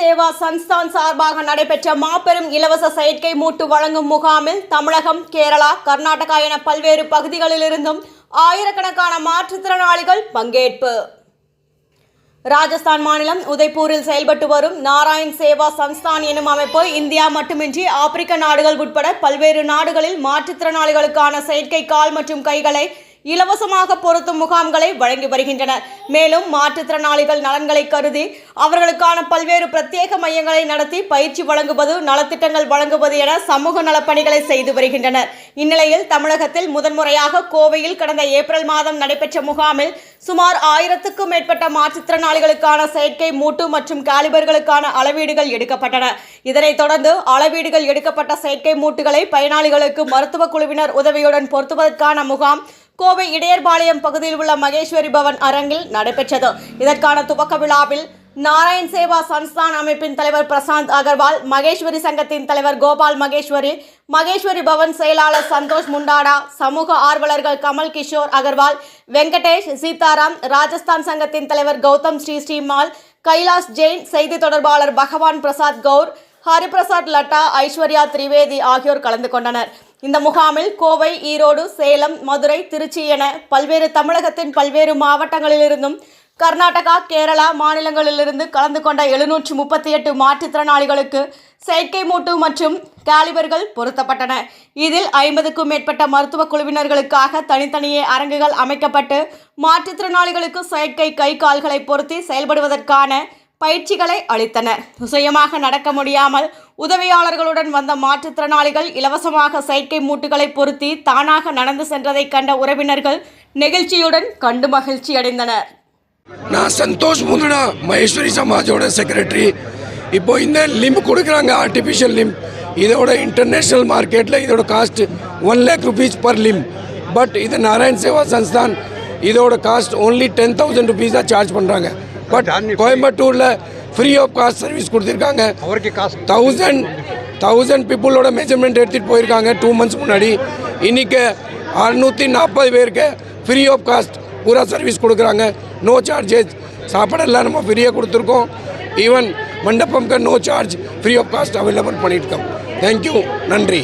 சேவா சன்ஸ்தான் சார்பாக நடைபெற்ற மாபெரும் இலவச செயற்கை மூட்டு வழங்கும் முகாமில் தமிழகம் கேரளா கர்நாடகா என பல்வேறு பகுதிகளிலிருந்தும் ஆயிரக்கணக்கான மாற்றுத்திறனாளிகள் பங்கேற்பு. ராஜஸ்தான் மாநிலம் உதய்பூரில் செயல்பட்டு வரும் நாராயண் சேவா சன்ஸ்தான் எனும் அமைப்பு இந்தியா மட்டுமின்றி ஆப்பிரிக்க நாடுகள் உட்பட பல்வேறு நாடுகளில் மாற்றுத்திறனாளிகளுக்கான செயற்கை கால் மற்றும் கைகளை இலவசமாக பொருத்தும் முகாம்களை வழங்கி வருகின்றனர் மேலும் மாற்றுத்திறனாளிகள் நலன்களை கருதி அவர்களுக்கான பல்வேறு பிரத்யேக மையங்களை நடத்தி பயிற்சி வழங்குவது நலத்திட்டங்கள் வழங்குவது என சமூக நலப்பணிகளை செய்து வருகின்றனர் இந்நிலையில் தமிழகத்தில் முதன்முறையாக கோவையில் கடந்த ஏப்ரல் மாதம் நடைபெற்ற முகாமில் சுமார் ஆயிரத்துக்கும் மேற்பட்ட மாற்றுத்திறனாளிகளுக்கான செயற்கை மூட்டு மற்றும் காலிபர்களுக்கான அளவீடுகள் எடுக்கப்பட்டன. இதனைத் தொடர்ந்து அளவீடுகள் எடுக்கப்பட்ட செயற்கை மூட்டுகளை பயனாளிகளுக்கு மருத்துவ குழுவினர் உதவியுடன் பொருத்துவதற்கான முகாம் கோவை இடையர்பாளையம் பகுதியில் உள்ள மகேஸ்வரி பவன் அரங்கில் நடைபெற்றது. இதற்கான துவக்க விழாவில் நாராயண் சேவா சன்ஸ்தான் அமைப்பின் தலைவர் பிரசாந்த் அகர்வால் மகேஸ்வரி சங்கத்தின் தலைவர் கோபால் மகேஸ்வரி மகேஸ்வரி பவன் செயலாளர் சந்தோஷ் முண்டாடா சமூக ஆர்வலர்கள் கமல் கிஷோர் அகர்வால் வெங்கடேஷ் சீதாராம் ராஜஸ்தான் சங்கத்தின் தலைவர் கௌதம் ஸ்ரீ ஸ்ரீமால் கைலாஷ் ஜெயின் செய்தி தொடர்பாளர் பகவான் பிரசாத் கவுர் ஹரிபிரசாத் லட்டா ஐஸ்வர்யா திரிவேதி ஆகியோர் கலந்து கொண்டனர். இந்த முகாமில் கோவை ஈரோடு சேலம் மதுரை திருச்சி என பல்வேறு தமிழகத்தின் பல்வேறு மாவட்டங்களிலிருந்தும் கர்நாடகா கேரளா மாநிலங்களிலிருந்து கலந்து கொண்ட எழுநூற்று முப்பத்தி எட்டு மாற்றுத்திறனாளிகளுக்கு செயற்கை மூட்டு மற்றும் காலிபர்கள் பொருத்தப்பட்டன. இதில் ஐம்பதுக்கும் மேற்பட்ட மருத்துவ குழுவினர்களுக்காக தனித்தனியே அரங்குகள் அமைக்கப்பட்டு மாற்றுத்திறனாளிகளுக்கு செயற்கை கை கால்களை பொருத்தி செயல்படுவதற்கான பயிற்சிகளை அளித்தனர். சுயமாக நடக்க முடியாமல் உதவியாளர்களுடன் வந்த மாற்றுத்திறனாளிகள் இலவசமாக செயற்கை மூட்டுகளை பொருத்தி தானாக நடந்து சென்றதை கண்ட உறவினர்கள் நெகிழ்ச்சியுடன் கண்டு மகிழ்ச்சி அடைந்தனர். நான் சந்தோஷ் முதுனா மகேஸ்வரி சமாஜோட செக்ரட்டரி இப்போ இந்த லிம்ப் கொடுக்குறாங்க ஆர்டிஃபிஷியல் லிம்ப் இதோட இன்டர்நேஷ்னல் மார்க்கெட்டில் இதோட cost one lakh rupees per limb but இது நாராயண் சேவா சன்ஸ்தான் இதோட cost only ten thousand rupees தான் சார்ஜ் பண்ணுறாங்க பட் கோயம்புத்தூரில் ஃப்ரீ ஆஃப் காஸ்ட் சர்வீஸ் கொடுத்துருக்காங்க. அவருக்கு காசு தௌசண்ட் தௌசண்ட் பீப்புளோட மெஷர்மெண்ட் எடுத்துகிட்டு போயிருக்காங்க டூ மந்த்ஸ் முன்னாடி. இன்னைக்கு அறுநூற்றி நாற்பது பேருக்கு ஃப்ரீ ஆஃப் காஸ்ட் பூரா சர்வீஸ் கொடுக்குறாங்க. நோ சார்ஜஸ் சாப்பாடெல்லாம் நம்ம ஃப்ரீயாக கொடுத்துருக்கோம். Even மண்டபம்க்கு no charge free of cost available பண்ணியிருக்கோம் தேங்க்யூ நன்றி.